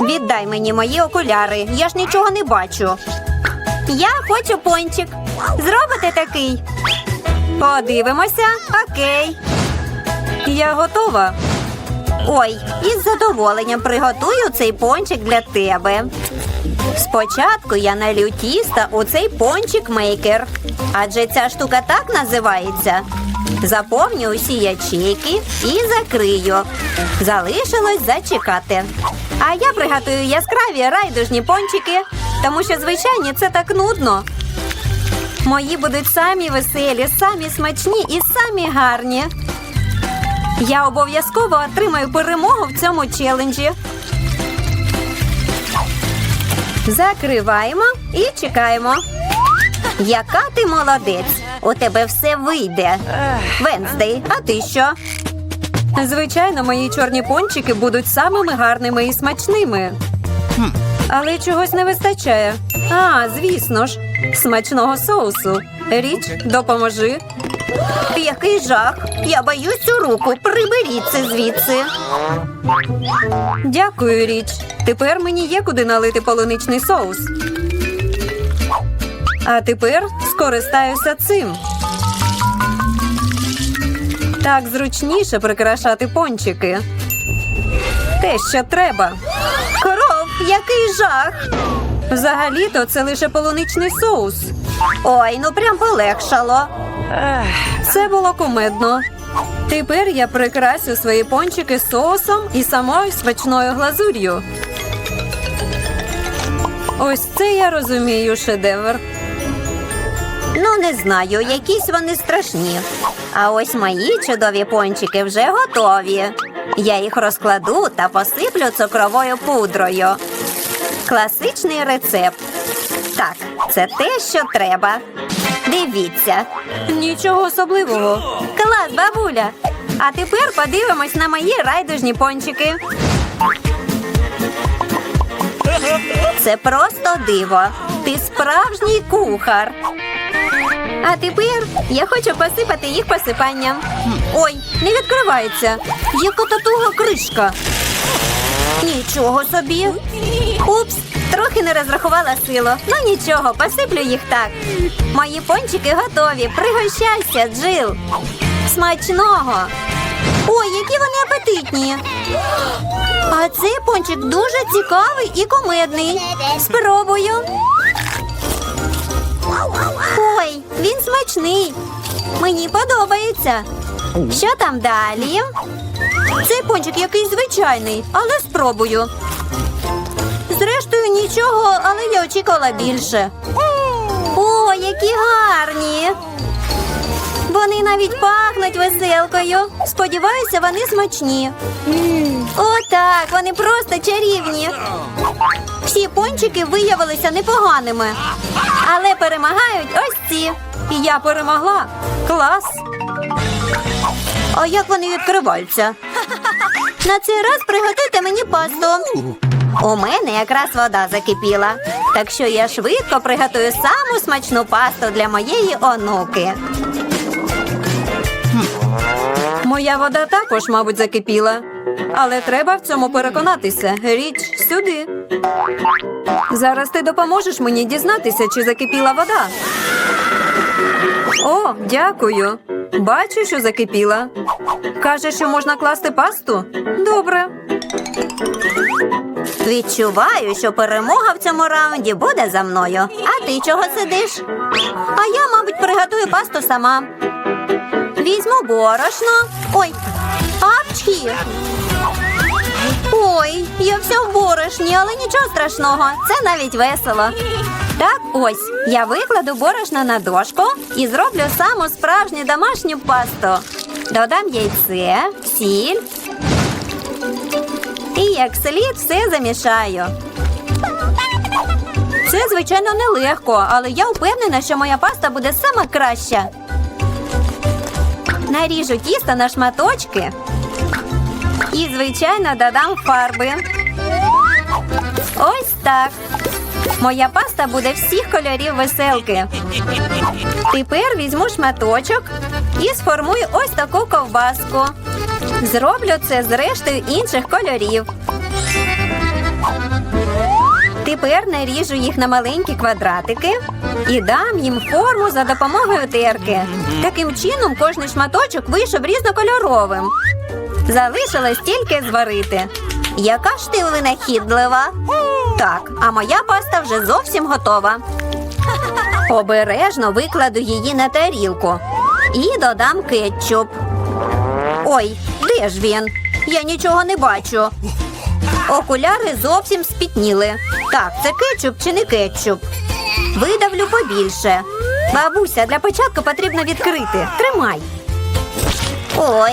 Віддай мені мої окуляри. Я ж нічого не бачу. Я хочу пончик. Зробите такий. Подивимося. Окей. Я готова. Ой, із задоволенням приготую цей пончик для тебе. Спочатку я налью тіста у цей пончик мейкер. Адже ця штука так називається. Заповню усі ячейки і закрию. Залишилось зачекати. А я приготую яскраві райдужні пончики, тому що звичайні це так нудно. Мої будуть самі веселі, самі смачні і самі гарні. Я обов'язково отримаю перемогу в цьому челенджі. Закриваємо і чекаємо. Яка ти молодець! У тебе все вийде. Венздей, а ти що? Звичайно, мої чорні пончики будуть самими гарними і смачними. Але чогось не вистачає. А, звісно ж, смачного соусу. Річ, допоможи. Який жах! Я боюсь цю руку. Приберіть це звідси. Дякую, річ. Тепер мені є куди налити полуничний соус. А тепер скористаюся цим. Так зручніше прикрашати пончики. Те, що треба. Коров, який жах! Взагалі-то це лише полуничний соус. Ой, ну прям полегшало. Це було кумедно. Тепер я прикрасю свої пончики соусом і самою смачною глазур'ю. Ось це я розумію шедевр. Ну, не знаю, якісь вони страшні. А ось мої чудові пончики вже готові. Я їх розкладу та посиплю цукровою пудрою. Класичний рецепт. Так, це те, що треба. Дивіться. Нічого особливого. Клас, бабуля. А тепер подивимось на мої райдужні пончики. Це просто диво. Ти справжній кухар. А тепер я хочу посипати їх посипанням. Ой, не відкривається. Яка татуга кришка. Нічого собі. Упс, трохи не розрахувала силу. Ну нічого, посиплю їх так. Мої пончики готові. Пригощайся, Джил. Смачного. Ой, які вони апетитні. А цей пончик дуже цікавий і кумедний. Спробую. Він смачний. Мені подобається. Що там далі? Цей пончик якийсь звичайний, але спробую. Зрештою, нічого, але я очікувала більше. О, які гарні! Вони навіть пахнуть веселкою. Сподіваюся, вони смачні. Отак, вони просто чарівні. Всі пончики виявилися непоганими. Але перемагають ось ці. І я перемогла. Клас. А як вони відкриваються? На цей раз приготуйте мені пасту. У мене якраз вода закипіла. Так що я швидко приготую саму смачну пасту для моєї онуки. Моя вода також, мабуть, закипіла. Але треба в цьому переконатися. Річ сюди. Зараз ти допоможеш мені дізнатися, чи закипіла вода. О, дякую. Бачу, що закипіла. Каже, що можна класти пасту? Добре. Відчуваю, що перемога в цьому раунді буде за мною. А ти чого сидиш? А я, мабуть, приготую пасту сама. Візьму борошно. Ой, апчхі. Ой, я вся в борошні, але нічого страшного. Це навіть весело. Так, ось я викладу борошно на дошку і зроблю саму справжню домашню пасту. Додам яйце, сіль. І як слід все замішаю. Це, звичайно, нелегко, але я впевнена, що моя паста буде сама краща. Наріжу тісто на шматочки. І, звичайно, додам фарби. Ось так. Моя паста буде всіх кольорів веселки. Тепер візьму шматочок і сформую ось таку ковбаску. Зроблю це з рештою інших кольорів. Тепер наріжу їх на маленькі квадратики і дам їм форму за допомогою терки. Таким чином кожний шматочок вийшов різнокольоровим. Залишилось тільки зварити. Яка ж ти винахідлива? Так, а моя паста вже зовсім готова. Обережно викладу її на тарілку і додам кетчуп. Ой, де ж він? Я нічого не бачу. Окуляри зовсім спітніли. Так, це кетчуп чи не кетчуп? Видавлю побільше. Бабуся, для початку потрібно відкрити. Тримай. Ой.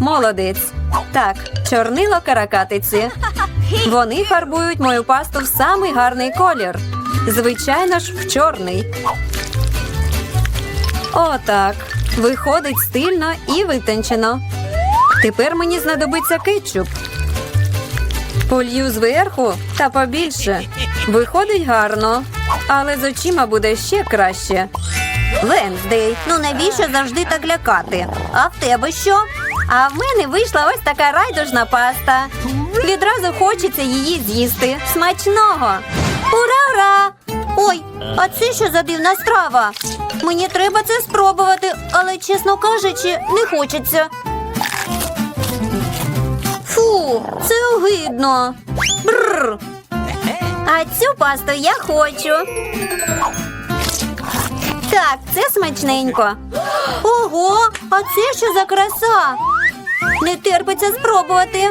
Молодець. Так, чорнило каракатиці. Вони фарбують мою пасту в самий гарний колір. Звичайно ж, в чорний. Отак. Виходить стильно і витончено. Тепер мені знадобиться кетчуп. Полью зверху та побільше. Виходить гарно, але з очима буде ще краще. Венздей, ну навіщо завжди так лякати? А в тебе що? А в мене вийшла ось така райдужна паста. Відразу хочеться її з'їсти. Смачного! Ура, ура! Ой, а це що за дивна страва? Мені треба це спробувати, але, чесно кажучи, не хочеться. Фу, це огидно. Бррр. А цю пасту я хочу. Так, це смачненько. Ого, а це що за краса? Не терпиться спробувати.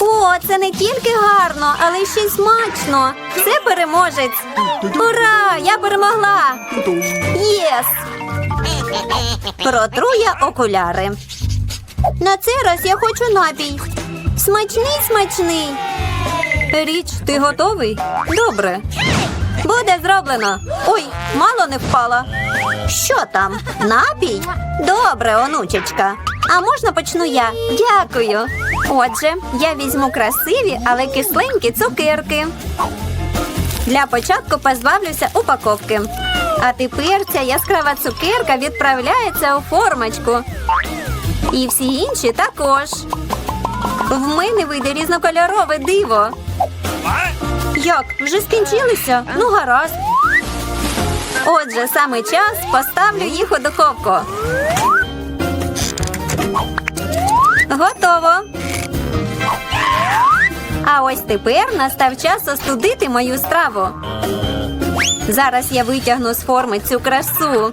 О, це не тільки гарно, але ще й смачно. Це переможець. Ура! Я перемогла! Єс! Протру я окуляри. На цей раз я хочу напій. Смачний, смачний. Річ, ти готовий? Добре. Буде зроблено. Ой, мало не впала. Що там? Напій? Добре, онучечка. А можна почну я? Дякую. Отже, я візьму красиві, але кисленькі цукерки. Для початку позбавлюся упаковки. А тепер ця яскрава цукерка відправляється у формочку. І всі інші також. В мене вийде різнокольорове диво. Як? Вже скінчилися? Ну, гаразд. Отже, саме час поставлю їх у духовку. Готово. А ось тепер настав час остудити мою страву. Зараз я витягну з форми цю красу.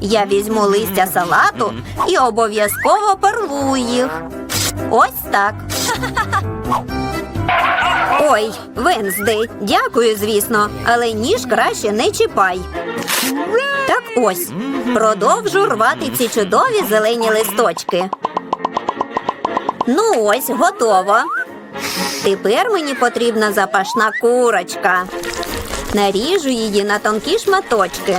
Я візьму листя салату і обов'язково порву їх. Ось так. Ой, Венздей, дякую, звісно, але ніж краще не чіпай. Так ось, продовжу рвати ці чудові зелені листочки. Ну ось, готово. Тепер мені потрібна запашна курочка. Наріжу її на тонкі шматочки.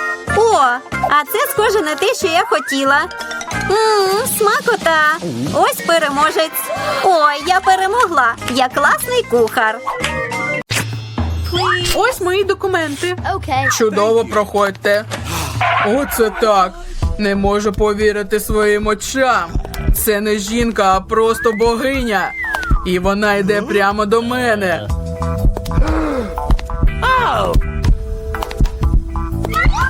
О, а це схоже на те, що я хотіла. Ммм, смакота. Ось переможець. Ой, я перемогла. Я класний кухар. Ось мої документи. Okay. Чудово проходьте. Оце так. Не можу повірити своїм очам. Це не жінка, а просто богиня. І вона йде прямо до мене.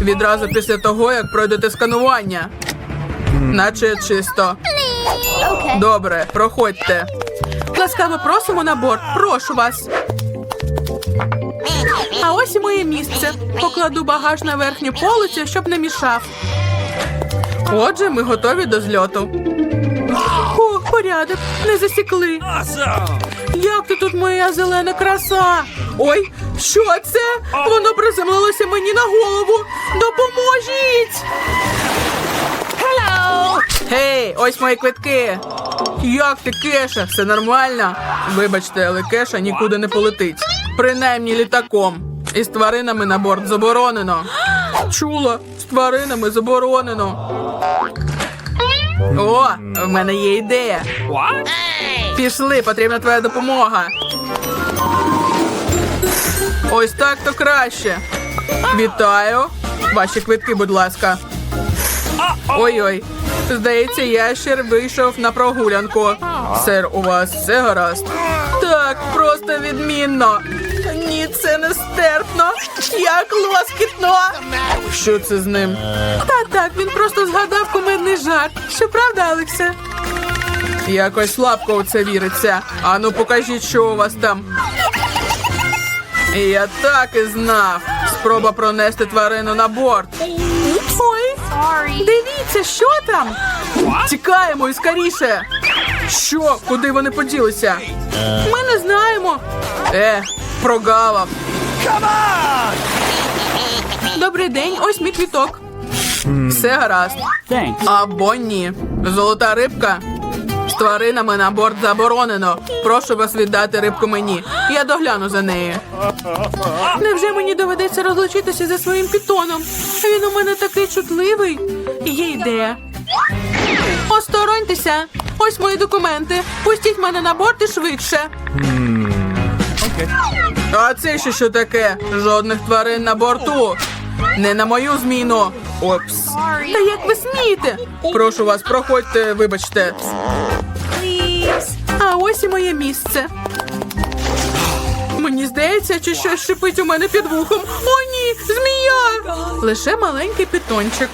Відразу після того, як пройдете сканування. Наче чисто. Добре, проходьте. Ласкаво просимо на борт. Прошу вас. А ось і моє місце. Покладу багаж на верхню полицю, щоб не мішав. Отже, ми готові до зльоту. О, порядок, не засікли. Як ти тут моя зелена краса? Ой, що це? Воно приземлилося мені на голову. Допоможіть! Гей, ось мої квитки. Як ти, Кеша? Все нормально? Вибачте, але Кеша нікуди не полетить. Принаймні літаком. Із тваринами на борт заборонено. Чула, з тваринами заборонено. О, в мене є ідея. Пішли, потрібна твоя допомога. Ось так то краще. Вітаю. Ваші квитки, будь ласка. Ой-ой. Здається, ящер вийшов на прогулянку. Сер, у вас все гаразд? Так, просто відмінно. Ні, це не стерпно. Як лоскітно. Що це з ним? Та так, він просто згадав кумедний жарт. Що правда, Алексе? Якось слабко у це віриться. Ану, покажіть, що у вас там. І Я так і знав. Спроба пронести тварину на борт. Ой, дивіться, що там? Тікаємо і скоріше. Що? Куди вони поділися? Ми не знаємо. Е, прогавав. Добрий день, ось мій квіток. Все гаразд. Або ні. Золота рибка. Тваринами на борт заборонено. Прошу вас віддати рибку мені. Я догляну за нею. Невже мені доведеться розлучитися зі своїм пітоном? Він у мене такий чутливий. Є ідея. Остороньтеся. Ось мої документи. Пустіть мене на борт і швидше. А це ще що таке? Жодних тварин на борту. Не на мою зміну. Опс. Та як ви смієте? Прошу вас, проходьте, вибачте. А ось і моє місце. Мені здається, чи щось шипить у мене під вухом. О, ні, змія! Лише маленький питончик.